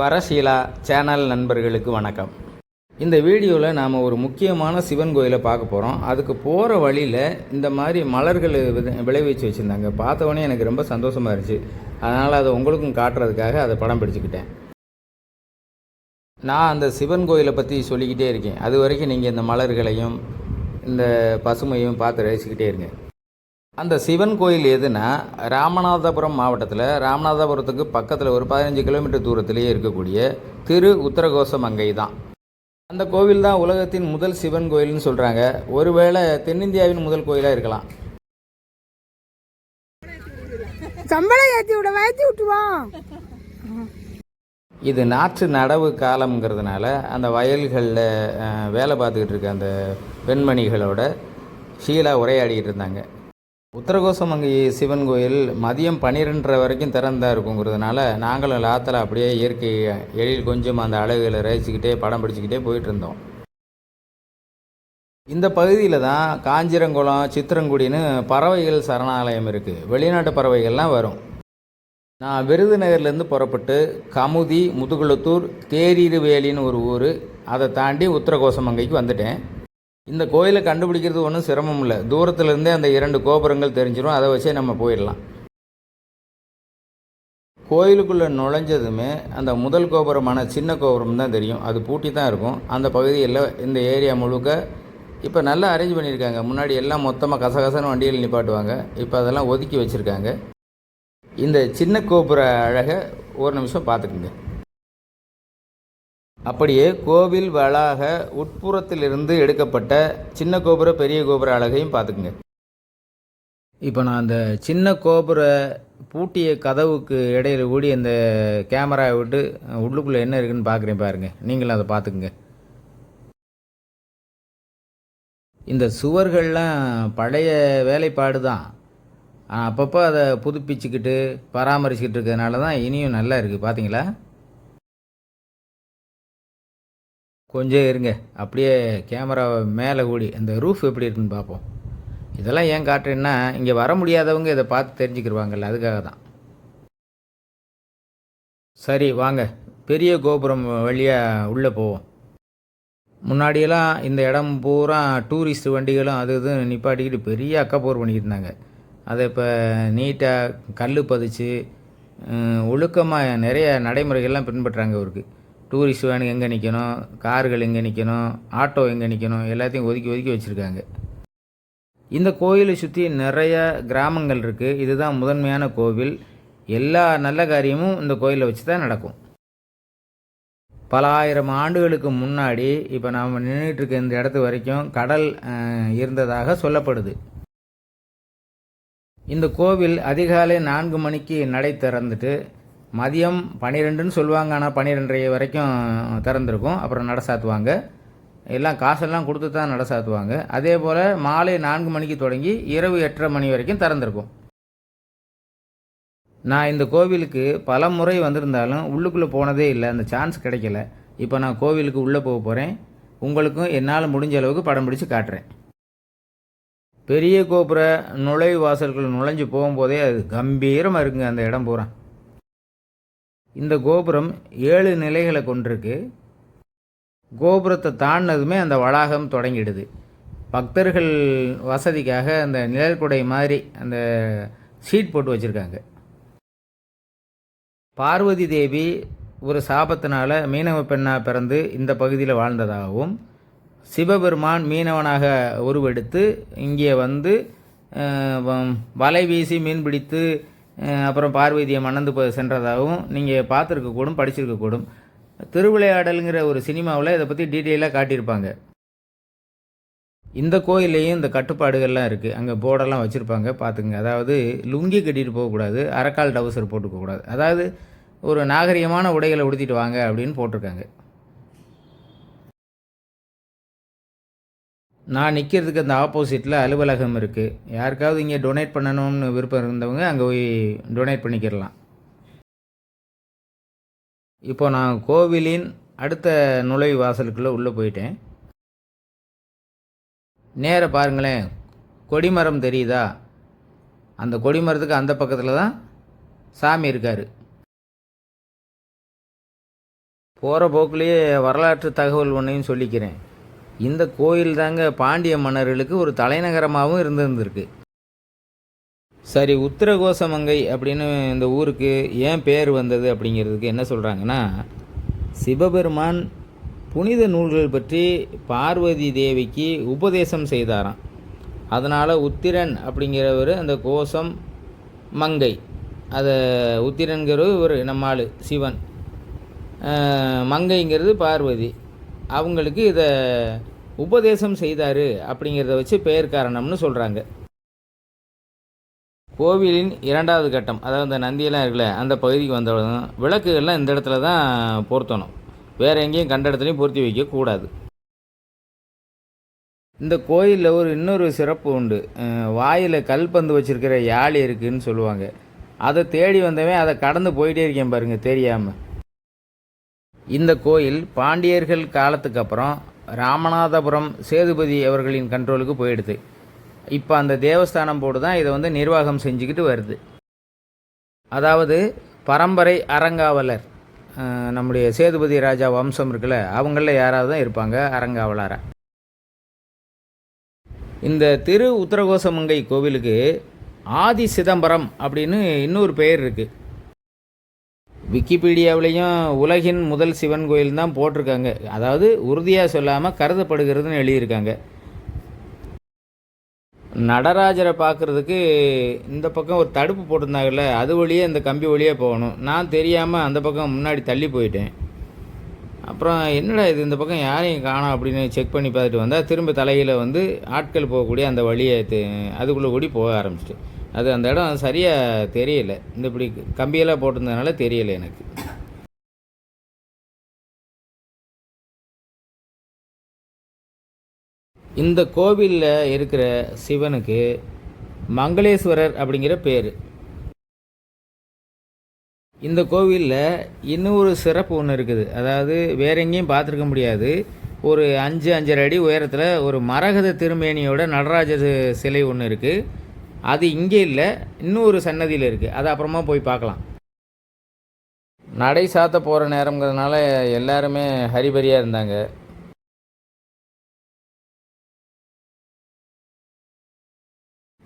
ஸ்வரசீலா channel நண்பர்களுக்கு வணக்கம். இந்த வீடியோவில் நாம் ஒரு முக்கியமான சிவன் கோயிலை பார்க்க போகிறோம் அதுக்கு போகிற வழியில் இந்த மாதிரி மலர்கள் வித- விளைவிச்சு வச்சுருந்தாங்க. பார்த்தவொடனே எனக்கு ரொம்ப சந்தோஷமாக இருந்துச்சு. அதனால் அதை உங்களுக்கும் காட்டுறதுக்காக அதை படம் பிடிச்சிக்கிட்டேன். நான் அந்த சிவன் கோயிலை பற்றி சொல்லிக்கிட்டே இருக்கேன். அது வரைக்கும் நீங்கள் இந்த மலர்களையும் இந்த பசுமையும் பார்த்து ரசிக்கிட்டே இருங்க. அந்த சிவன் கோயில் எதுனா ராமநாதபுரம் மாவட்டத்தில் ராமநாதபுரத்துக்கு பக்கத்தில் ஒரு பதினஞ்சு கிலோமீட்டர் தூரத்திலேயே இருக்கக்கூடிய திரு உத்தரகோசமங்கை தான். அந்த கோவில் தான் உலகத்தின் முதல் சிவன் கோயில்னு சொல்கிறாங்க ஒருவேளை தென்னிந்தியாவின் முதல் கோயிலாக இருக்கலாம். சம்பளம் ஏற்றி விட வயத்தி விட்டுவான் இது நாற்று நடவு காலம்ங்கிறதுனால அந்த வயல்களில் வேலை பார்த்துக்கிட்டு இருக்க அந்த பெண்மணிகளோட ஷீலா உரையாடிக்கிட்டு இருந்தாங்க. உத்தரகோசமங்கை சிவன் கோயில் மதியம் பன்னிரெண்டரை வரைக்கும் திறந்தா இருக்குங்கிறதுனால நாங்களும் லாத்தில் அப்படியே இயற்கை எழில் கொஞ்சம் அந்த அழகுகளை ரசிச்சுக்கிட்டே படம் பிடிச்சிக்கிட்டே போயிட்டு இருந்தோம் இந்த பகுதியில் தான் காஞ்சிரங்குளம் சித்திரங்குடின்னு பறவைகள் சரணாலயம் இருக்குது வெளிநாட்டு பறவைகள்லாம் வரும். நான் விருதுநகர்லேருந்து புறப்பட்டு கமுதி முதுகுளத்தூர் தேரீருவேலின்னு ஒரு ஊர் அதை தாண்டி உத்தரகோசமங்கைக்கு வந்துட்டேன். இந்த கோயிலை கண்டுபிடிக்கிறது ஒன்றும் சிரமம் இல்லை. தூரத்துலேருந்தே அந்த இரண்டு கோபுரங்கள் தெரிஞ்சிடும் அதை வச்சே நம்ம போயிடலாம். கோயிலுக்குள்ளே நுழைஞ்சதுமே அந்த முதல் கோபுரமான சின்ன கோபுரம் தான் தெரியும். அது பூட்டி தான் இருக்கும். அந்த பகுதியில் இந்த ஏரியா முழுக்க இப்போ நல்லா அரேஞ்ச் பண்ணியிருக்காங்க. முன்னாடி எல்லாம் மொத்தமாக கசகசன்னு வண்டியில் நிப்பாட்டுவாங்க. இப்போ அதெல்லாம் ஒதுக்கி வச்சுருக்காங்க. இந்த சின்ன கோபுர அழகை ஒரு நிமிஷம் பார்த்துக்குங்க. அப்படியே கோவில் வளாக உட்புறத்திலிருந்து எடுக்கப்பட்ட சின்ன கோபுர பெரிய கோபுர அழகையும் பார்த்துக்குங்க. இப்போ நான் அந்த சின்ன கோபுர பூட்டிய கதவுக்கு இடையில கூடி அந்த கேமராவை விட்டு உள்ளுக்குள்ளே என்ன இருக்குன்னு பார்க்குறேன் பாருங்கள் நீங்களும் அதை பார்த்துக்குங்க. இந்த சுவர்கள்லாம் பழைய வேலைப்பாடு தான். அப்பப்போ அதை புதுப்பிச்சுக்கிட்டு பராமரிச்சுக்கிட்டு இருக்கிறதுனால தான் இனியும் நல்லா இருக்குது பார்த்தீங்களா? கொஞ்சம் இருங்க. அப்படியே கேமரா மேலே கூடி. அந்த ரூஃப் எப்படி இருக்குன்னு பார்ப்போம். இதெல்லாம் ஏன் காட்டுறேன்னா இங்கே வர முடியாதவங்க இதை பார்த்து தெரிஞ்சுக்கிடுவாங்கல்ல அதுக்காக தான். சரி வாங்க. பெரிய கோபுரம் வழியாக உள்ளே போவோம். முன்னாடியெல்லாம் இந்த இடம் பூரா டூரிஸ்ட் வண்டிகளும் அது இதுவும் நிப்பாட்டிக்கிட்டு பெரிய அக்கப்போர் பண்ணிக்கிட்டு இருந்தாங்க. அதை இப்போ நீட்டாக கல் பதிச்சு ஒழுக்கமாக நிறைய நடைமுறைகள்லாம் பின்பற்றுறாங்க அவருக்கு. டூரிஸ்ட் வேன் எங்கே நிற்கணும் கார்கள் எங்கே நிற்கணும் ஆட்டோ எங்கே நிற்கணும் எல்லாத்தையும் ஒதுக்கி ஒதுக்கி வச்சுருக்காங்க. இந்த கோயிலை சுற்றி நிறைய கிராமங்கள் இருக்குது இதுதான் முதன்மையான கோவில். எல்லா நல்ல காரியமும் இந்த கோயிலை வச்சு தான் நடக்கும். பல ஆயிரம் ஆண்டுகளுக்கு முன்னாடி இப்போ நாம் நின்றுட்டுருக்க இந்த இடத்து வரைக்கும் கடல் இருந்ததாக சொல்லப்படுது. இந்த கோவில் அதிகாலை நான்கு மணிக்கு நடை திறந்துட்டு மதியம் பன்னிரெண்டுன்னு சொல்லுவாங்க ஆனால் பன்னிரெண்டரை வரைக்கும் திறந்துருக்கும். அப்புறம் நட சாத்துவாங்க. எல்லாம் காசெல்லாம் கொடுத்து தான் நட சாத்துவாங்க. அதே போல் மாலை நான்கு மணிக்கு தொடங்கி இரவு எட்டரை மணி வரைக்கும் திறந்துருக்கும். நான் இந்த கோவிலுக்கு பல முறை வந்திருந்தாலும் உள்ளுக்குள்ளே போனதே இல்லை. அந்த சான்ஸ் கிடைக்கல. இப்போ நான் கோவிலுக்கு உள்ளே போக போகிறேன் உங்களுக்கும் என்னால் முடிஞ்ச அளவுக்கு படம் பிடிச்சு காட்டுறேன். பெரிய கோபுர நுழைவு வாசல்கள் நுழைஞ்சு போகும்போதே அது கம்பீரமாக இருக்குங்க. அந்த இடம் பூரா. இந்த கோபுரம் ஏழு நிலைகளை கொண்டிருக்கு. கோபுரத்தை தாண்டினதுமே அந்த வளாகம் தொடங்கிடுது. பக்தர்கள் வசதிக்காக அந்த நிழற்குடை மாதிரி அந்த சீட் போட்டு வச்சுருக்காங்க. பார்வதி தேவி ஒரு சாபத்தினால் மீனவ பெண்ணாக பிறந்து இந்த பகுதியில் வாழ்ந்ததாகவும் சிவபெருமான் மீனவனாக உருவெடுத்து இங்கே வந்து வ- வலை வீசி மீன் பிடித்து அப்புறம் பார்வதியை மணந்து போ- சென்றதாகவும் நீங்கள் பார்த்துருக்கக்கூடும் படிச்சிருக்கக்கூடும். திருவிளையாடலுங்கிற ஒரு சினிமாவில் இதை பற்றி டீட்டெயிலாக காட்டியிருப்பாங்க. இந்த கோயில்லையும் இந்த கட்டுப்பாடுகள்லாம் இருக்குது அங்கே போர்டெல்லாம் வச்சுருப்பாங்க பார்த்துங்க அதாவது லுங்கி கட்டிட்டு போகக்கூடாது அரைக்கால் டவுசர் போட்டுக்கக்கூடாது. அதாவது ஒரு நாகரிகமான உடைகளை உடுத்திட்டு வாங்க அப்படின்னு போட்டிருக்காங்க. நான் நிற்கிறதுக்கு அந்த ஆப்போசிட்டில் அலுவலகம் இருக்குது யாருக்காவது இங்கே டொனேட் பண்ணணும்னு விருப்பம் இருந்தவங்க அங்கே போய் டொனேட் பண்ணிக்கிறலாம் இப்போ நான் கோவிலின் அடுத்த நுழைவு வாசலுக்குள்ளே உள்ளே போயிட்டேன். நேர பாருங்களேன். கொடிமரம் தெரியுதா? அந்த கொடிமரத்துக்கு அந்த பக்கத்தில் தான் சாமி இருக்கார். போகிற போக்குலேயே வரலாற்று தகவல் ஒன்றையும் சொல்லிக்கிறேன். இந்த கோயில் தாங்க பாண்டிய மன்னர்களுக்கு ஒரு தலைநகரமாகவும் இருந்திருந்திருக்கு. சரி உத்தரகோசமங்கை அப்படின்னு இந்த ஊருக்கு ஏன் பேர் வந்தது அப்படிங்கிறதுக்கு என்ன சொல்கிறாங்கன்னா சிவபெருமான் புனித நூல்கள் பற்றி பார்வதி தேவிக்கு உபதேசம் செய்தாராம். அதனால் உத்திரன் அப்படிங்கிறவர் அந்த கோசம் மங்கை. அதை உத்திரன்கிறவர் ஒரு நம்மாள் சிவன். மங்கைங்கிறது பார்வதி. அவங்களுக்கு இதை உபதேசம் செய்தார் அப்படிங்கிறத வச்சு பெயர் காரணம்னு சொல்கிறாங்க கோவிலின் இரண்டாவது கட்டம் அதாவது இந்த நந்தியெல்லாம் இருக்குல்ல அந்த பகுதிக்கு வந்தவுடன் விளக்குகள்லாம் இந்த இடத்துல தான் பொருத்தணும். வேறு எங்கேயும் கண்ட இடத்துலையும் பொருத்தி வைக்கக்கூடாது இந்த கோயிலில் ஒரு இன்னொரு சிறப்பு உண்டு. வாயில் கல்பந்து வச்சுருக்கிற யாழி இருக்குதுன்னு சொல்லுவாங்க. அதை தேடி வந்தவன் அதை கடந்து போயிட்டே இருக்கேன் பாருங்கள் தெரியாமல் இந்த கோயில் பாண்டியர்கள் காலத்துக்கு அப்புறம் ராமநாதபுரம் சேதுபதி அவர்களின் கண்ட்ரோலுக்கு போயிடுது. இப்போ அந்த தேவஸ்தானம் போர்டு தான் இதை வந்து நிர்வாகம் செஞ்சுக்கிட்டு வருது. அதாவது பரம்பரை அறங்காவலர் நம்முடைய சேதுபதி ராஜா வம்சம் இருக்குல்ல அவங்களில் யாராவது தான் இருப்பாங்க? அறங்காவலராக இந்த திரு உத்தரகோசமங்கை கோவிலுக்கு ஆதி சிதம்பரம் அப்படின்னு இன்னொரு பெயர் இருக்குது விக்கிபீடியாவிலையும் உலகின் முதல் சிவன் கோயில் தான் போட்டிருக்காங்க. அதாவது உறுதியாக சொல்லாமல் கருதப்படுகிறதுன்னு எழுதியிருக்காங்க. நடராஜரை பார்க்குறதுக்கு இந்த பக்கம் ஒரு தடுப்பு போட்டிருந்தாங்கல்ல அது வழியே இந்த கம்பி வழியே போகணும். நான் தெரியாமல் அந்த பக்கம் முன்னாடி தள்ளி போயிட்டேன். அப்புறம் என்னடா இது இந்த பக்கம் யாரையும் காணும் அப்படின்னு செக் பண்ணி பார்த்துட்டு வந்தால் திரும்ப தலையில் வந்து ஆட்கள் போகக்கூடிய அந்த வழியை அதுக்குள்ளே கூடி போக ஆரம்பிச்சிட்டு. அது அந்த இடம் சரியாக தெரியல. இந்த இப்படி கம்பியெல்லாம் போட்டிருந்ததுனால தெரியலை எனக்கு. இந்த கோவிலில் இருக்கிற சிவனுக்கு மங்களேஸ்வரர் அப்படிங்கிற பேர். இந்த கோவிலில் இன்னொரு சிறப்பு ஒன்று இருக்குது. அதாவது வேற எங்கேயும் பார்த்துருக்க முடியாது. ஒரு அஞ்சு அஞ்சரை அடி உயரத்தில் ஒரு மரகத திருமேனியோட நடராஜர் சிலை ஒன்று இருக்குது அது இங்கே இல்லை இன்னொரு சன்னதியில் இருக்குது அது அப்புறமா போய் பார்க்கலாம். நடை சாத்த போகிற நேரங்கிறதுனால எல்லாருமே ஹரிபரியாக இருந்தாங்க.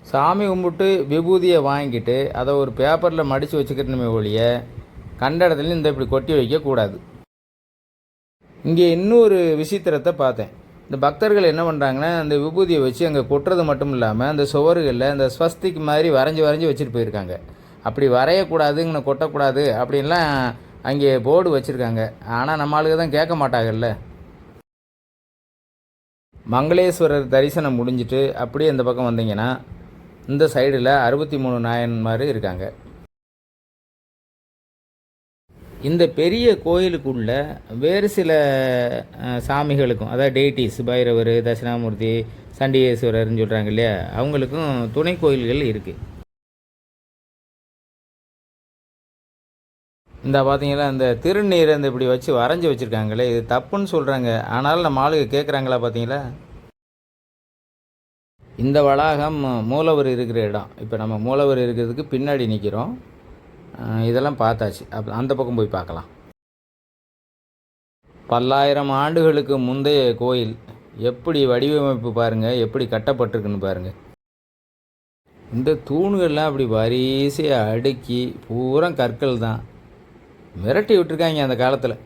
சாமி கும்பிட்டு விபூதியை வாங்கிட்டு அதை ஒரு பேப்பரில் மடித்து வச்சுக்கணுமே ஒழிய கண்ட இடத்துல இந்த இப்படி கொட்டி வைக்கக்கூடாது. இங்கே இன்னொரு விசித்திரத்தை பார்த்தேன். இந்த பக்தர்கள் என்ன பண்ணுறாங்கன்னா அந்த விபூதியை வச்சு அங்கே கொட்டுறது மட்டும் இல்லாமல் அந்த சுவர்களில் அந்த ஸ்வஸ்திக் மாதிரி வரைஞ்சி வரைஞ்சி வச்சுட்டு போயிருக்காங்க. அப்படி வரையக்கூடாதுங்கன்னு கொட்டக்கூடாது அப்படின்லாம் அங்கே போர்டு வச்சுருக்காங்க. ஆனால் நம்ம ஆளுங்க தான் கேட்க மாட்டாங்கல்ல. மங்களேஸ்வரர் தரிசனம் முடிஞ்சிட்டு அப்படியே இந்த பக்கம் வந்தீங்கன்னா இந்த சைடில் அறுபத்தி மூணு நாயன்மார் இருக்காங்க. இந்த பெரிய கோயிலுக்குள்ள வேறு சில சாமிகளுக்கும் அதாவது டெய்டிஸ் பைரவர் தட்சிணாமூர்த்தி சண்டிகேஸ்வரர்னு சொல்கிறாங்க இல்லையா அவங்களுக்கும் துணை கோயில்கள் இருக்குது இந்த பார்த்தீங்கன்னா இந்த திருநீரை இந்த இப்படி வச்சு வரைஞ்சி வச்சுருக்காங்களே இது தப்புன்னு சொல்கிறாங்க ஆனாலும் நம்ம ஆளுக்கு கேட்குறாங்களா பார்த்தீங்களா இந்த வளாகம் மூலவர் இருக்கிற இடம். இப்போ நம்ம மூலவர் இருக்கிறதுக்கு பின்னாடி நிற்கிறோம் இதெல்லாம் பார்த்தாச்சு. அப் அந்த பக்கம் போய் பார்க்கலாம். பல்லாயிரம் ஆண்டுகளுக்கு முந்தைய கோயில் எப்படி வடிவமைப்பு பாருங்கள் எப்படி கட்டப்பட்டிருக்குன்னு பாருங்கள் இந்த தூண்கள்லாம் அப்படி வரிசையாக அடுக்கி பூரா கற்கள் தான். மிரட்டி விட்டுருக்காங்க அந்த காலத்தில்.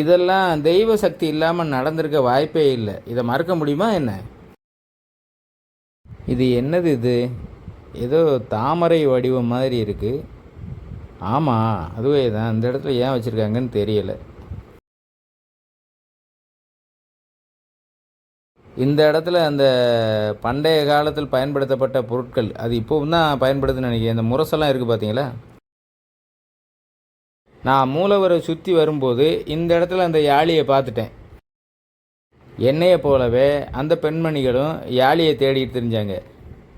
இதெல்லாம் தெய்வ சக்தி இல்லாமல் நடந்திருக்க வாய்ப்பே இல்லை. இதை மறக்க முடியுமா என்ன? இது என்னது இது? ஏதோ தாமரை வடிவம் மாதிரி இருக்குது ஆமாம் அதுவே தான். இந்த இடத்துல ஏன் வச்சுருக்காங்கன்னு தெரியலை. இந்த இடத்துல அந்த பண்டைய காலத்தில் பயன்படுத்தப்பட்ட பொருட்கள் அது இப்போவும் தான் பயன்படுத்துன்னு நினைக்கிறேன். இந்த முரசெல்லாம் இருக்குது பார்த்தீங்களா நான் மூலவரை சுற்றி வரும்போது இந்த இடத்துல அந்த யாழியை பார்த்துட்டேன். என்னையை போலவே அந்த பெண்மணிகளும் யாழியை தேடிட்டு தெரிஞ்சாங்க.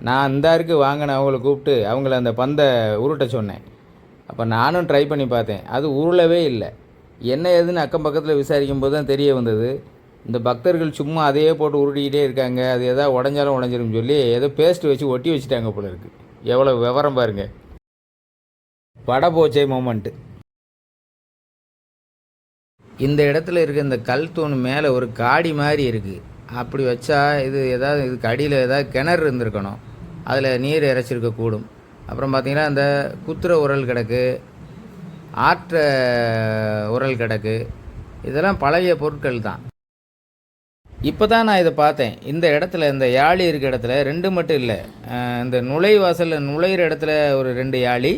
நான் அந்த இருக்கு வாங்கின அவங்கள கூப்பிட்டு அவங்கள அந்த பந்தை உருட்ட சொன்னேன். அப்போ நானும் ட்ரை பண்ணி பார்த்தேன். அது உருளவே இல்லை. என்ன ஏதுன்னு அக்கம் பக்கத்தில் விசாரிக்கும் போது தான் தெரிய வந்தது. இந்த பக்தர்கள் சும்மா அதையே போட்டு உருட்டிக்கிட்டே இருக்காங்க. அது எதாவது உடஞ்சாலும் உடஞ்சிரும் சொல்லி ஏதோ பேஸ்ட் வச்சு ஒட்டி வச்சுட்டாங்க போல இருக்கு. எவ்வளோ விவரம் பாருங்க. பட போச்சே மூமெண்ட்டு இந்த இடத்துல இருக்க இந்த கல் தூண் மேலே ஒரு காடி மாதிரி இருக்குது அப்படி வச்சா இது எதாவது இதுக்கு அடியில் ஏதாவது கிணறு இருந்திருக்கணும். அதில் நீர் இறைச்சிருக்க கூடும். அப்புறம் பார்த்திங்கன்னா இந்த குத்துற உரல் கிடக்கு ஆற்ற உரல் கிடக்கு இதெல்லாம் பழைய பொருட்கள் தான். இப்போ தான் நான் இதை பார்த்தேன். இந்த இடத்துல இந்த யாழி இருக்க இடத்துல ரெண்டு மட்டும் இல்லை. இந்த நுழைவாசலில் நுழையிற இடத்துல ஒரு ரெண்டு யாழி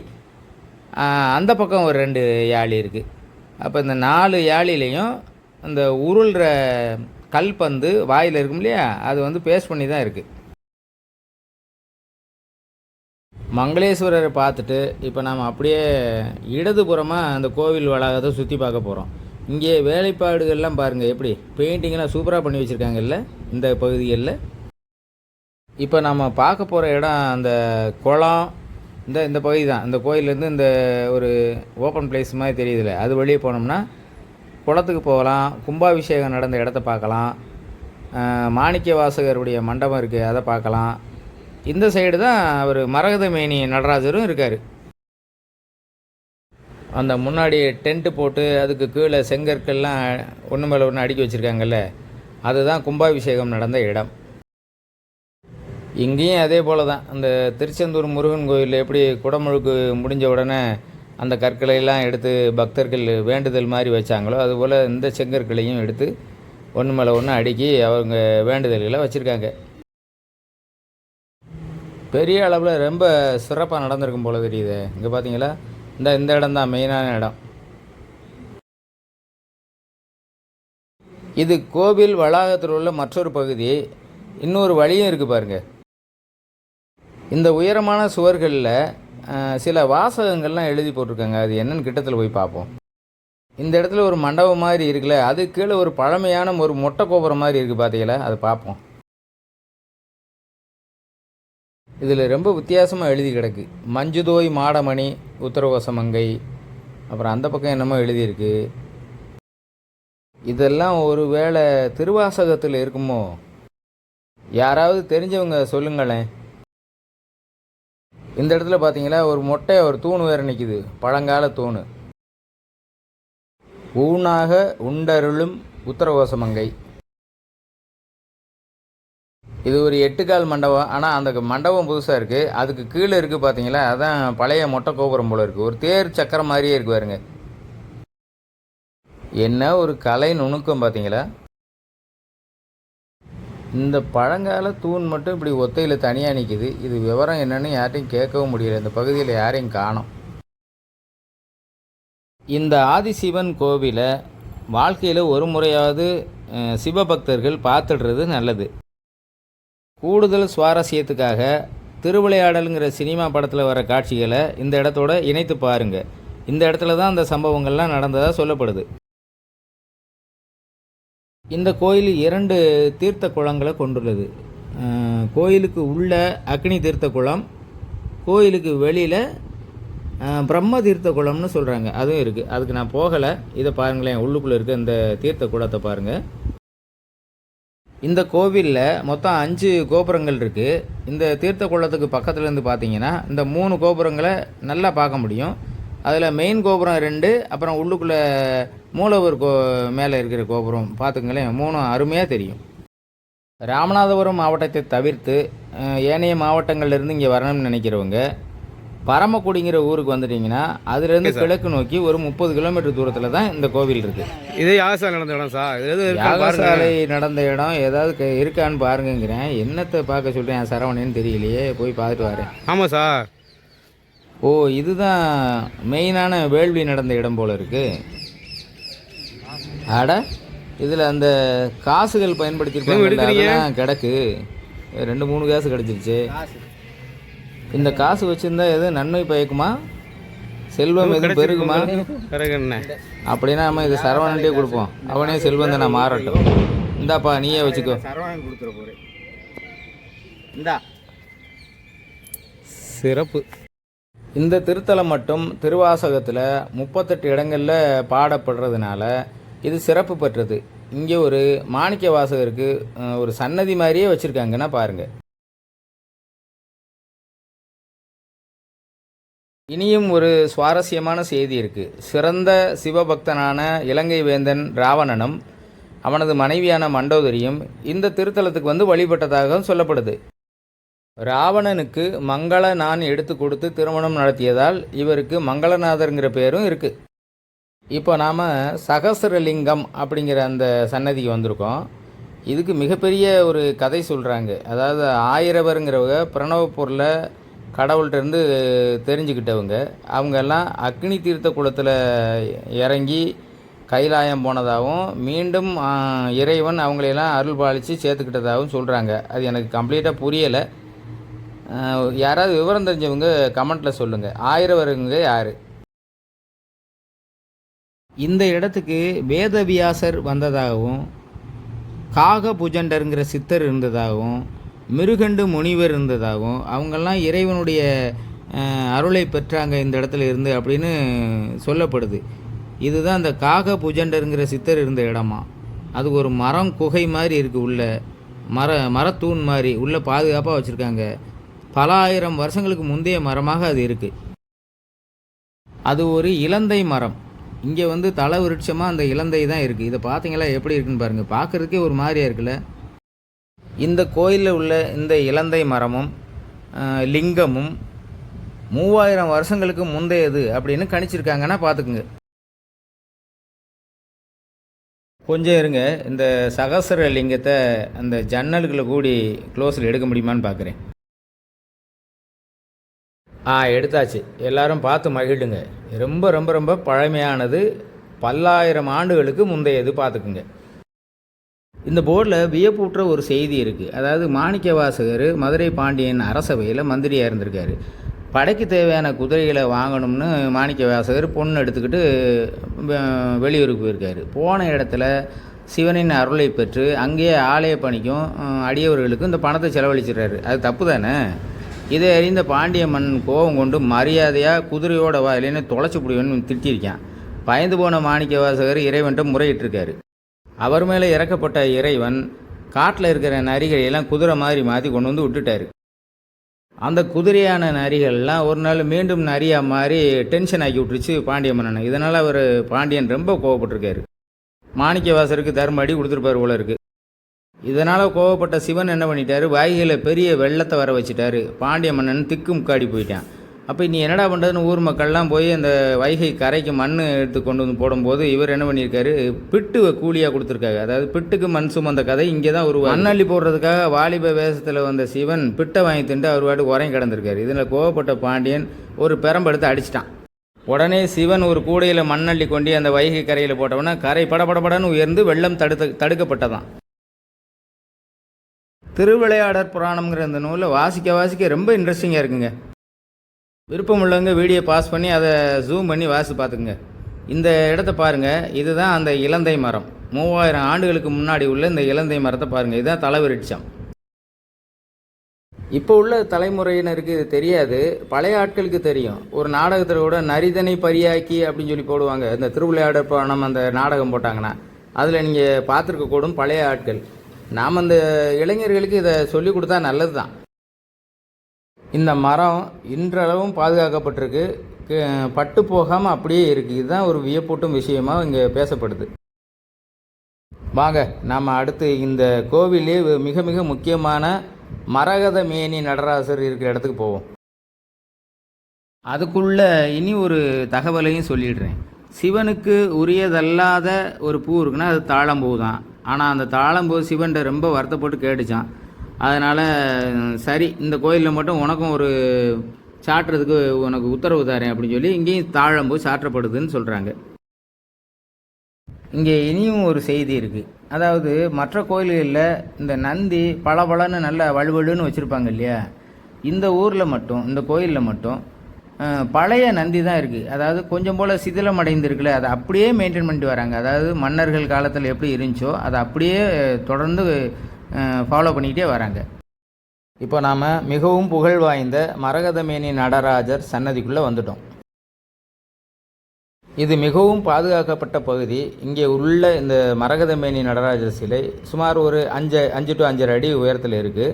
அந்த பக்கம் ஒரு ரெண்டு யாழி இருக்குது அப்போ இந்த நாலு யாழிலையும் இந்த உருள்ற கல்பந்து வாயில் இருக்கும் இல்லையா? அது வந்து பேஸ்ட் பண்ணி தான் இருக்குது மங்களேஸ்வரரை பார்த்துட்டு இப்போ நாம் அப்படியே இடதுபுறமாக அந்த கோவில் வளாகத்தை சுற்றி பார்க்க போகிறோம் இங்கே வேலைப்பாடுகள்லாம் பாருங்கள் எப்படி? பெயிண்டிங்லாம் சூப்பராக பண்ணி வச்சுருக்காங்கல்ல இந்த பகுதிகளில்? இப்போ நம்ம பார்க்க போகிற இடம் அந்த குளம் இந்த இந்த பகுதி தான் இந்த கோயிலேருந்து இந்த ஒரு ஓப்பன் பிளேஸ் மாதிரி தெரியுதுல்ல அது வெளியே போனோம்னா குளத்துக்கு போகலாம் கும்பாபிஷேகம் நடந்த இடத்த பார்க்கலாம் மாணிக்க வாசகருடைய மண்டபம் இருக்குது அதை பார்க்கலாம். இந்த சைடு தான் அவர் மரகதமேனி நடராஜரும் இருக்கார். அந்த முன்னாடி டென்ட்டு போட்டு அதுக்கு கீழே செங்கற்கள்லாம் ஒன்று மேலே ஒன்று அடுக்கி வச்சுருக்காங்கல்ல அதுதான் கும்பாபிஷேகம் நடந்த இடம். இங்கேயும் அதே போல் தான் அந்த திருச்செந்தூர் முருகன் கோயிலில் எப்படி குடமுழுக்கு முடிஞ்ச உடனே அந்த கற்களையெல்லாம் எடுத்து பக்தர்கள் வேண்டுதல் மாதிரி வச்சாங்களோ அதுபோல் இந்த செங்கற்களையும் எடுத்து ஒன்று மேலே ஒன்று அடுக்கி அவங்க வேண்டுதல்களை வச்சுருக்காங்க. பெரிய அளவில் ரொம்ப சிறப்பாக நடந்திருக்கும் போல தெரியுது. இங்கே பார்த்தீங்களா இந்த இந்த இடம் தான் மெயினான இடம். இது கோவில் வளாகத்தில் உள்ள மற்றொரு பகுதி. இன்னொரு வழியும் இருக்குது பாருங்க. இந்த உயரமான சுவர்களில் சில வாசகங்கள்லாம் எழுதி போட்டிருக்காங்க. அது என்னன்னு கிட்டத்தில் போய் பார்ப்போம். இந்த இடத்துல ஒரு மண்டபம் மாதிரி இருக்குல்ல அது கீழே ஒரு பழமையான ஒரு மொட்டை கோபுரம் மாதிரி இருக்குது பார்த்தீங்களா அதை பார்ப்போம். இதில் ரொம்ப வித்தியாசமாக எழுதி கிடக்கு. மஞ்சுதோய் மாடமணி உத்தரவசமங்கை அப்புறம் அந்த பக்கம் என்னமோ எழுதியிருக்கு. இதெல்லாம் ஒரு வேளை திருவாசகத்தில் இருக்குமோ? யாராவது தெரிஞ்சவங்க சொல்லுங்களேன். இந்த இடத்துல பார்த்தீங்களா ஒரு மொட்டை ஒரு தூண் வேறு நிற்கிது பழங்கால தூண். ஊனாக உண்டருளும் உத்தரகோசமங்கை இது ஒரு எட்டுக்கால் மண்டபம். ஆனால் அந்த மண்டபம் புதுசாக இருக்குது அதுக்கு கீழே இருக்குது பார்த்தீங்களா அதான் பழைய மொட்டை கோபுரம் போல் இருக்குது ஒரு தேர் சக்கரம் மாதிரியே இருக்கு பாருங்க. என்ன ஒரு கலை நுணுக்கம் பார்த்தீங்களா இந்த பழங்கால தூண் மட்டும் இப்படி ஒத்தையில் தனியாக நிற்கிது இது விவரம் என்னென்னு யார்ட்டையும் கேட்கவும் முடியல. இந்த பகுதியில் யாரையும் காணோம். இந்த ஆதிசிவன் கோவிலை வாழ்க்கையில் ஒரு முறையாவது சிவபக்தர்கள் பார்த்துடுறது நல்லது. கூடுதல் சுவாரஸ்யத்துக்காக திருவிளையாடலுங்கிற சினிமா படத்தில் வர காட்சிகளை இந்த இடத்தோட இணைத்து பாருங்க. இந்த இடத்துல தான் அந்த சம்பவங்கள்லாம் நடந்ததாக சொல்லப்படுது. இந்த கோயில் இரண்டு தீர்த்த குளங்களை கொண்டுள்ளது. கோயிலுக்கு உள்ள அக்னி தீர்த்த குளம் கோயிலுக்கு வெளியில் பிரம்ம தீர்த்த குளம்னு சொல்கிறாங்க அதுவும் இருக்குது அதுக்கு நான் போகலை. இதை பாருங்களேன். உள்ளுக்குள்ளே இருக்க இந்த தீர்த்த குளத்தை பாருங்கள் இந்த கோவிலில் மொத்தம் அஞ்சு கோபுரங்கள் இருக்குது இந்த தீர்த்த குளத்துக்கு பக்கத்துலேருந்து பார்த்தீங்கன்னா இந்த மூணு கோபுரங்களை நல்லா பார்க்க முடியும். அதில் மெயின் கோபுரம் ரெண்டு அப்புறம் உள்ளுக்குள்ளே மூலவர் கோ மேலே இருக்கிற கோபுரம் பார்த்துங்களேன் மூணும் அருமையாக தெரியும். ராமநாதபுரம் மாவட்டத்தை தவிர்த்து ஏனைய மாவட்டங்கள்லேருந்து இங்கே வரணும்னு நினைக்கிறவங்க பரமக்குடிங்கிற ஊருக்கு வந்துட்டீங்கன்னா அதுலேருந்து கிழக்கு நோக்கி ஒரு முப்பது கிலோமீட்டர் தூரத்தில் தான் இந்த கோவில் இருக்குது இதே யாகசாலை நடந்த இடம் சார். எது யாகசாலை நடந்த இடம் ஏதாவது இருக்கான்னு பாருங்கங்கிறேன். என்னத்தை பார்க்க சொல்கிறேன் சரவணன்னு தெரியலையே. போய் பார்த்துட்டு வரேன். ஆமாம் சார். ஓ இதுதான் மெயினான வேள்வி நடந்த இடம் போல இருக்கு. அட இதில் அந்த காசுகள் பயன்படுத்தியிருப்பாங்க கிடக்கு. ரெண்டு மூணு காசு கிடச்சிருச்சு. இந்த காசு வச்சிருந்தா எதுவும் நன்மை பயக்குமா? செல்வம் எதுவும் பெருகுமா? அப்படின்னா நம்ம இது சரவணன்ட்டே கொடுப்போம். அவனே செல்வந்தனை மாறட்டும். இந்தாப்பா நீயே வச்சுக்கோ. சரவணன் கொடுத்துற போகிறேன் இந்தா. சிறப்பு. இந்த திருத்தலம் மட்டும் திருவாசகத்தில் முப்பத்தெட்டு இடங்களில் பாடப்படுறதுனால இது சிறப்பு பெற்றது. இங்கே ஒரு மாணிக்க வாசகருக்கு ஒரு சன்னதி மாதிரியே வச்சுருக்காங்கன்னா பாருங்கள் இனியும் ஒரு சுவாரஸ்யமான செய்தி இருக்குது சிறந்த சிவபக்தனான இலங்கை வேந்தன் ராவணனும் அவனது மனைவியான மண்டோதரியும் இந்த திருத்தலத்துக்கு வந்து வழிபட்டதாகவும் சொல்லப்படுது. ராவணனுக்கு மங்கள நான் எடுத்து கொடுத்து திருமணம் நடத்தியதால் இவருக்கு மங்களநாதருங்கிற பேரும் இருக்குது இப்போ நாம் சகசரலிங்கம் அப்படிங்கிற அந்த சன்னதிக்கு வந்திருக்கோம். இதுக்கு மிகப்பெரிய ஒரு கதை சொல்கிறாங்க அதாவது ஆயிரவருங்கிறவங்க பிரணவப்பூரில் கடவுள்கிட்டருந்து தெரிஞ்சுக்கிட்டவங்க. அவங்க எல்லாம் அக்னி தீர்த்த குளத்தில் இறங்கி கைலாயம் போனதாகவும் மீண்டும் இறைவன் அவங்களையெல்லாம் அருள் பாலித்து சேர்த்துக்கிட்டதாகவும் சொல்கிறாங்க அது எனக்கு கம்ப்ளீட்டாக புரியலை. யாராவது விவரம் தெரிஞ்சவங்க கமெண்ட்டில் சொல்லுங்கள் ஆயிரவருங்க யார்? இந்த இடத்துக்கு வேதவியாசர் வந்ததாகவும் காக புஜண்டருங்கிற சித்தர் இருந்ததாகவும் மிருகண்டு முனிவர் இருந்ததாகவும் அவங்கெல்லாம் இறைவனுடைய அருளை பெற்றாங்க இந்த இடத்துல இருந்து அப்படின்னு சொல்லப்படுது. இதுதான் அந்த காக புஜண்டருங்கிற சித்தர் இருந்த இடமா? அது ஒரு மரம் குகை மாதிரி இருக்குது உள்ள. மர மரத்தூண் மாதிரி உள்ளே பாதுகாப்பாக வச்சுருக்காங்க. பல ஆயிரம் வருஷங்களுக்கு முந்தைய மரமாக அது இருக்குது அது ஒரு இலந்தை மரம். இங்கே வந்து தலை விருட்சமாக அந்த இலந்தை தான் இருக்குது இதை பார்த்தீங்களா? எப்படி இருக்குன்னு பாருங்கள் பார்க்குறதுக்கே ஒரு மாதிரியாக இருக்குல்ல? இந்த கோயிலில் உள்ள இந்த இலந்தை மரமும் லிங்கமும் மூவாயிரம் வருஷங்களுக்கு முந்தையது அப்படின்னு கணிச்சிருக்காங்கன்னா பார்த்துக்குங்க கொஞ்சம் இருங்க. இந்த சகசர லிங்கத்தை அந்த ஜன்னல்களை கூடி க்ளோஸில் எடுக்க முடியுமான்னு பார்க்குறேன் ஆ எடுத்தாச்சு. எல்லாரும் பார்த்து மகிழுங்க. ரொம்ப ரொம்ப ரொம்ப பழமையானது பல்லாயிரம் ஆண்டுகளுக்கு முந்தையது பார்த்துக்குங்க இந்த போர்டில் வியப்பூற்ற ஒரு செய்தி இருக்குது அதாவது மாணிக்க வாசகர் மதுரை பாண்டியன் அரசவையில் மந்திரியாக இருந்திருக்காரு. படைக்கு தேவையான குதிரைகளை வாங்கணும்னு மாணிக்க வாசகர் பொண்ணு எடுத்துக்கிட்டு வெளியூருக்கு போயிருக்காரு. போன இடத்துல சிவனின் அருளை பெற்று அங்கேயே ஆலய பணிக்கும் அடியவர்களுக்கும் இந்த பணத்தை செலவழிச்சிடுறாரு. அது தப்பு தானே? இதை அறிந்த பாண்டிய மன்னன் கோபம் கொண்டு மரியாதையாக குதிரையோட வா இல்லைன்னு தொலைச்சி பிடிவேன்னு திட்டியிருக்கான். பயந்து போன மாணிக்க வாசகர் இறைவன்ட்ட முறையிட்டிருக்காரு. அவர் மேலே இறக்கப்பட்ட இறைவன் காட்டில் இருக்கிற நரிகளை எல்லாம் குதிரை மாதிரி மாற்றி கொண்டு வந்து விட்டுட்டாரு. அந்த குதிரையான நரிகள்லாம் ஒரு நாள் மீண்டும் நரியாக மாதிரி டென்ஷன் ஆக்கி விட்டுருச்சு பாண்டிய மன்னனை இதனால் அவர் பாண்டியன் ரொம்ப கோவப்பட்டிருக்காரு. மாணிக்கவாசருக்கு தர்ம அடி கொடுத்துருப்பாரு போல இதனால் கோவப்பட்ட சிவன் என்ன பண்ணிட்டாரு? வாய்களை பெரிய வெள்ளத்தை வர வச்சுட்டாரு. பாண்டிய மன்னன் திக்கு முக்காடி போயிட்டான். அப்போ நீ என்னடா பண்ணுறதுன்னு ஊர் மக்கள்லாம் போய் அந்த வைகை கரைக்கு மண் எடுத்து கொண்டு வந்து போடும்போது இவர் என்ன பண்ணியிருக்காரு? பிட்டு கூலியாக கொடுத்துருக்காரு. அதாவது பிட்டுக்கு மண் சுமந்த கதை இங்கே தான் ஒரு மண்ணள்ளி போடுறதுக்காக வாலிப வேஷத்தில் வந்த சிவன் பிட்டை வாங்கி தின்ட்டு அவர் பாட்டுக்கு உரையும் கிடந்திருக்காரு. இதில் கோவப்பட்ட பாண்டியன் ஒரு பெரம்பெடுத்து அடிச்சிட்டான். உடனே சிவன் ஒரு கூடையில் மண்ணள்ளி கொண்டு அந்த வைகை கரையில் போட்டவொன்னே கரை படபடபடன்னு உயர்ந்து வெள்ளம் தடுத்து தடுக்கப்பட்டதான். திருவிளையாடற் புராணம்ங்கிற இந்த நூலை வாசிக்க வாசிக்க ரொம்ப இன்ட்ரெஸ்டிங்காக இருக்குங்க. விருப்பம் உள்ளவங்க வீடியோ பாஸ் பண்ணி அதை ஜூம் பண்ணி வாசி பார்த்துக்குங்க. இந்த இடத்த பாருங்கள் இதுதான் அந்த இலந்தை மரம். மூவாயிரம் ஆண்டுகளுக்கு முன்னாடி உள்ள இந்த இலந்தை மரத்தை பாருங்கள் இதுதான் தலைவிருட்சம் இப்போ உள்ள தலைமுறையினருக்கு இது தெரியாது. பழைய ஆட்களுக்கு தெரியும். ஒரு நாடகத்தில் கூட நரிதனை பரியாக்கி அப்படின்னு சொல்லி போடுவாங்க. இந்த திருவிளையாடற் புராணம் அந்த நாடகம் போட்டாங்கன்னா. அதில் நீங்கள் பார்த்துருக்க கூடும் பழைய ஆட்கள். நாம் அந்த இளைஞர்களுக்கு இதை சொல்லிக் கொடுத்தா நல்லது தான் இந்த மரம் இன்றளவும் பாதுகாக்கப்பட்டிருக்கு. பட்டு போகாமல் அப்படியே இருக்குது இதுதான் ஒரு வியப்பூட்டும் விஷயமாக இங்கே பேசப்படுது. வாங்க நாம் அடுத்து இந்த கோவிலே மிக மிக முக்கியமான மரகத மேனி நடராசர் இருக்கிற இடத்துக்கு போவோம். அதுக்குள்ள இனி ஒரு தகவலையும் சொல்லிடுறேன். சிவனுக்கு உரியதல்லாத ஒரு பூ இருக்குன்னா அது தாழம்பூ தான். ஆனால் அந்த தாழம்பூ சிவன்கிட்ட ரொம்ப வருத்தப்பட்டு கேட்டுச்சான். அதனால் சரி இந்த கோயிலில் மட்டும் உனக்கும் ஒரு சாட்டுறதுக்கு உனக்கு உத்தரவு தரேன் அப்படின்னு சொல்லி இங்கேயும் தாழம்பு சாற்றப்படுதுன்னு சொல்கிறாங்க இங்கே இனியும் ஒரு செய்தி இருக்குது அதாவது மற்ற கோயில்களில் இந்த நந்தி பளபளன்னு நல்ல வலுவலுன்னு வச்சுருப்பாங்க இல்லையா? இந்த ஊரில் மட்டும் இந்த கோயிலில் மட்டும் பழைய நந்தி தான் இருக்குது அதாவது கொஞ்சம் போல் சிதிலம் அடைந்திருக்குல்ல அதை அப்படியே மெயின்டைன் பண்ணிட்டு வராங்க. அதாவது மன்னர்கள் காலத்தில் எப்படி இருந்துச்சோ அதை அப்படியே தொடர்ந்து ஃபாலோ பண்ணிக்கிட்டே வராங்க. இப்போ நாம் மிகவும் புகழ் வாய்ந்த மரகதமேனி நடராஜர் சன்னதிக்குள்ளே வந்துட்டோம். இது மிகவும் பாதுகாக்கப்பட்ட பகுதி. இங்கே உள்ள இந்த மரகதமேனி நடராஜர் சிலை சுமார் ஒரு அஞ்சு அஞ்சு டு அஞ்சரை அடி உயரத்தில் இருக்குது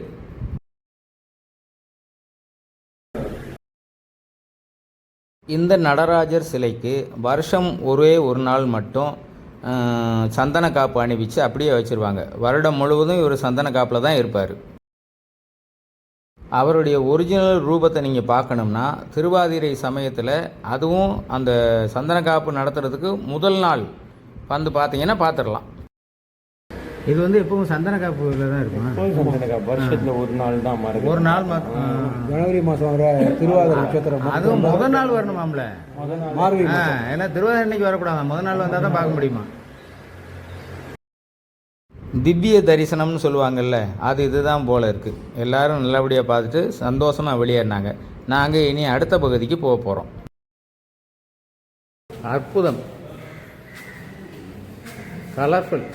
இந்த நடராஜர் சிலைக்கு வருஷம் ஒரே ஒரு நாள் மட்டும் சந்தன காப்பு அணிவிச்சு அப்படியே வச்சுருவாங்க. வருடம் முழுவதும் இவர் சந்தன காப்பில் தான் இருப்பார். அவருடைய ஒரிஜினல் ரூபத்தை நீங்கள் பார்க்கணும்னா திருவாதிரை சமயத்தில் அதுவும் அந்த சந்தன காப்பு நடத்துறதுக்கு முதல் நாள் வந்து பார்த்தீங்கன்னா பார்த்துடலாம் இது வந்து எப்பவும் சந்தன காப்புல தான் இருக்கும்? வருஷத்துல ஒரு நாள் தான் மரம் ஒரு நாள் ஜனவரி மாதம் வர திருவாதிரை நட்சத்திரம் அதுவும் முதல் நாள் வரணுமாம்ல? மார்கழி ஆ ஏன்னா திருவாதிரை அன்னைக்கு வரக்கூடாது? முதல் நாள் வந்தால் தான் பார்க்க முடியுமா? திவ்ய தரிசனம்னு சொல்லுவாங்கல்ல அது இதுதான் போல இருக்கு. எல்லாரும் நல்லபடியாக பார்த்துட்டு சந்தோஷமாக வெளியேறினாங்க. நாங்கள் இனி அடுத்த பகுதிக்கு போக போகிறோம் அற்புதம். கலர்ஃபுல்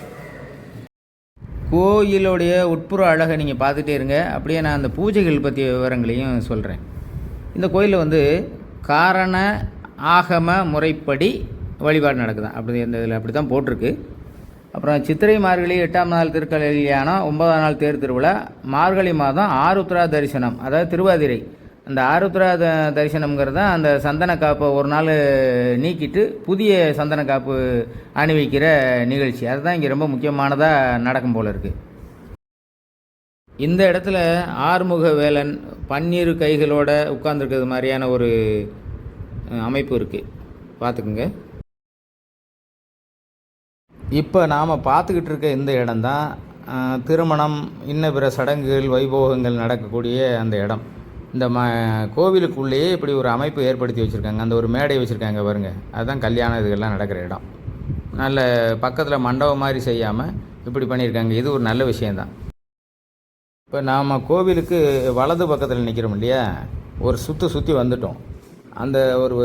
கோயிலுடைய உட்புற அழகை நீங்கள் பார்த்துட்டே இருங்க. அப்படியே நான் அந்த பூஜைகள் பற்றிய விவரங்களையும் சொல்கிறேன் இந்த கோயிலில் வந்து காரண ஆகம முறைப்படி வழிபாடு நடக்குதான். அப்படி இந்த இதில் அப்படி தான் போட்டிருக்கு. அப்புறம் சித்திரை மார்கழி எட்டாம் நாள் திருக்கல்யாணம் ஒன்பதாம் நாள் தேர் திருவிழா மார்கழி மாதம் ஆருத்ரா தரிசனம் அதாவது திருவாதிரை. அந்த ஆருத்ரா த தரிசனம்ங்கிறது தான் அந்த சந்தன காப்பை ஒரு நாள் நீக்கிட்டு புதிய சந்தன காப்பு அணிவிக்கிற நிகழ்ச்சி. அதுதான் இங்கே ரொம்ப முக்கியமானதாக நடக்கும் போல இருக்குது இந்த இடத்துல ஆறுமுக வேலன் பன்னிரு கைகளோட உட்கார்ந்துருக்கிறது மாதிரியான ஒரு அமைப்பு இருக்குது பார்த்துக்குங்க. இப்போ நாம் பார்த்துக்கிட்டு இருக்க இந்த இடம்தான் திருமணம் இன்ன பிற சடங்குகள் வைபோகங்கள் நடக்கக்கூடிய அந்த இடம். இந்த ம கோவிலுக்குள்ளேயே இப்படி ஒரு அமைப்பு ஏற்படுத்தி வச்சுருக்காங்க. அந்த ஒரு மேடை வச்சுருக்காங்க பாருங்கள் அதுதான் கல்யாணம் இதுகள்லாம் நடக்கிற இடம். நல்ல பக்கத்தில் மண்டபம் மாதிரி செய்யாமல் இப்படி பண்ணியிருக்காங்க. இது ஒரு நல்ல விஷயந்தான் இப்போ நாம் கோவிலுக்கு வலது பக்கத்தில் நிற்கிறோம் இல்லையா? ஒரு சுற்று சுற்றி வந்துட்டோம். அந்த ஒரு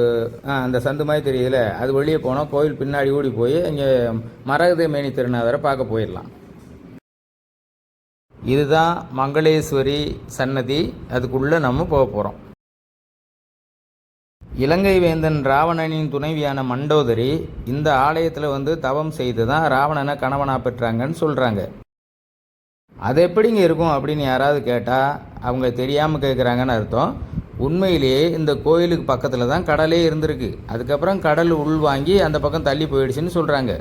ஆ, அந்த சந்து மாதிரி தெரியுதுல. அது வெளியே போனால் கோவில் பின்னாடி ஓடி போய் இங்கே மரகத மேனி திருநாதரை பார்க்க போயிடலாம். இதுதான் மங்களேஸ்வரி சன்னதி. அதுக்குள்ளே நம்ம போக போகிறோம் இலங்கை வேந்தன் ராவணனின் துணைவியான மண்டோதரி இந்த ஆலயத்தில் வந்து தவம் செய்து தான் ராவணனை கணவனாக பெற்றாங்கன்னு சொல்கிறாங்க அது எப்படிங்க இருக்கும் அப்படின்னு யாராவது கேட்டால் அவங்க தெரியாமல் கேட்குறாங்கன்னு அர்த்தம். உண்மையிலேயே இந்த கோயிலுக்கு பக்கத்தில் தான் கடலே இருந்திருக்கு. அதுக்கப்புறம் கடல் உள்வாங்கி அந்த பக்கம் தள்ளி போயிடுச்சுன்னு சொல்கிறாங்க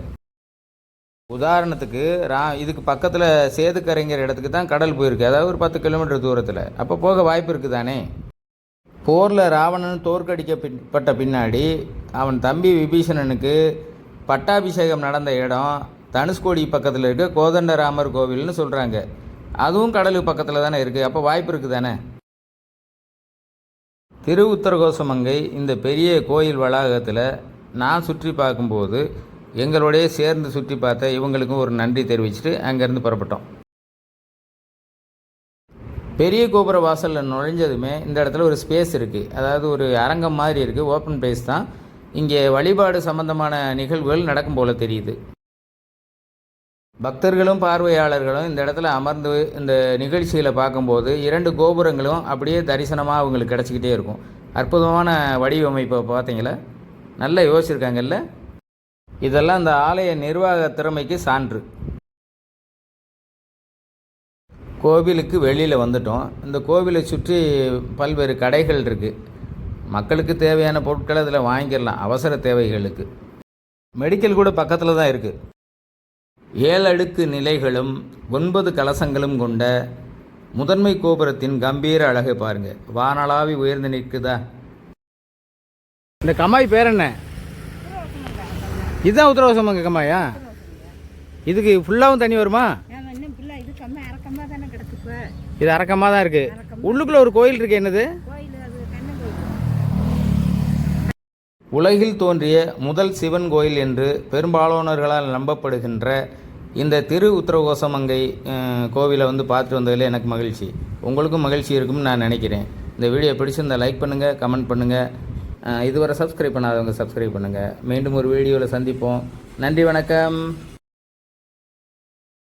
உதாரணத்துக்கு ரா இதுக்கு பக்கத்தில் சேதுக்கரைங்கிற இடத்துக்கு தான் கடல் போயிருக்கு. அதாவது ஒரு பத்து கிலோமீட்டர் தூரத்தில். அப்போ போக வாய்ப்பு இருக்குது தானே போரில் ராவணன் தோற்கடிக்கப்பட்ட பின்னாடி அவன் தம்பி விபீஷணனுக்கு பட்டாபிஷேகம் நடந்த இடம் தனுஷ்கோடி பக்கத்தில் இருக்க. கோதண்டராமர் கோவில்னு சொல்கிறாங்க அதுவும் கடலுக்கு பக்கத்தில் தானே இருக்குது அப்போ வாய்ப்பு இருக்குது தானே திரு உத்தரகோசமங்கை இந்த பெரிய கோயில் வளாகத்தில் நான் சுற்றி பார்க்கும்போது எங்களோடய சேர்ந்து சுற்றி பார்த்த இவங்களுக்கும் ஒரு நன்றி தெரிவிச்சுட்டு அங்கேருந்து புறப்பட்டோம். பெரிய கோபுர வாசலில் நுழைஞ்சதுமே இந்த இடத்துல ஒரு ஸ்பேஸ் இருக்குது அதாவது ஒரு அரங்கம் மாதிரி இருக்குது ஓப்பன் பிளேஸ் தான். இங்கே வழிபாடு சம்பந்தமான நிகழ்வுகள் நடக்கும் போல் தெரியுது. பக்தர்களும் பார்வையாளர்களும் இந்த இடத்துல அமர்ந்து இந்த நிகழ்ச்சிகளை பார்க்கும்போது இரண்டு கோபுரங்களும் அப்படியே தரிசனமாக அவங்களுக்கு கிடச்சிக்கிட்டே இருக்கும். அற்புதமான வடிவமைப்பை பார்த்தீங்களா? நல்லா யோசிச்சிருக்காங்கல்ல? இதெல்லாம் இந்த ஆலய நிர்வாக திறமைக்கு சான்று. கோவிலுக்கு வெளியில் வந்துட்டோம். இந்த கோவிலை சுற்றி பல்வேறு கடைகள் இருக்குது மக்களுக்கு தேவையான பொருட்களை அதில் வாங்கிடலாம். அவசர தேவைகளுக்கு. மெடிக்கல் கூட பக்கத்தில் தான் இருக்குது ஏழு அடுக்கு நிலைகளும் ஒன்பது கலசங்களும் கொண்ட முதன்மை கோபுரத்தின் கம்பீர அழகை பாருங்கள் வானளாவி உயர்ந்து நிற்குதா? இந்த கமாய் பேர் என்ன? இதுதான் உத்தரவாசமங்க கம்மாயா? இதுக்கு ஃபுல்லாகவும் தண்ணி வருமா? இது அரக்கமாக தான் இருக்கு. உள்ளுக்குள்ள ஒரு கோயில் இருக்கு என்னது? கோயில் அது கண்ணன் உலகில் தோன்றிய முதல் சிவன் கோயில் என்று பெரும்பாலானவர்களால் நம்பப்படுகின்ற இந்த திரு உத்தரகோசமங்கை கோவிலை வந்து பார்த்துட்டு வந்ததில் எனக்கு மகிழ்ச்சி. உங்களுக்கும் மகிழ்ச்சி இருக்கும்னு நான் நினைக்கிறேன். இந்த வீடியோ பிடிச்சிருந்தா லைக் பண்ணுங்கள் கமெண்ட் பண்ணுங்கள் இதுவரை சப்ஸ்கிரைப் பண்ணாதவங்க சப்ஸ்கிரைப் பண்ணுங்கள் மீண்டும் ஒரு வீடியோவில் சந்திப்போம். நன்றி வணக்கம்.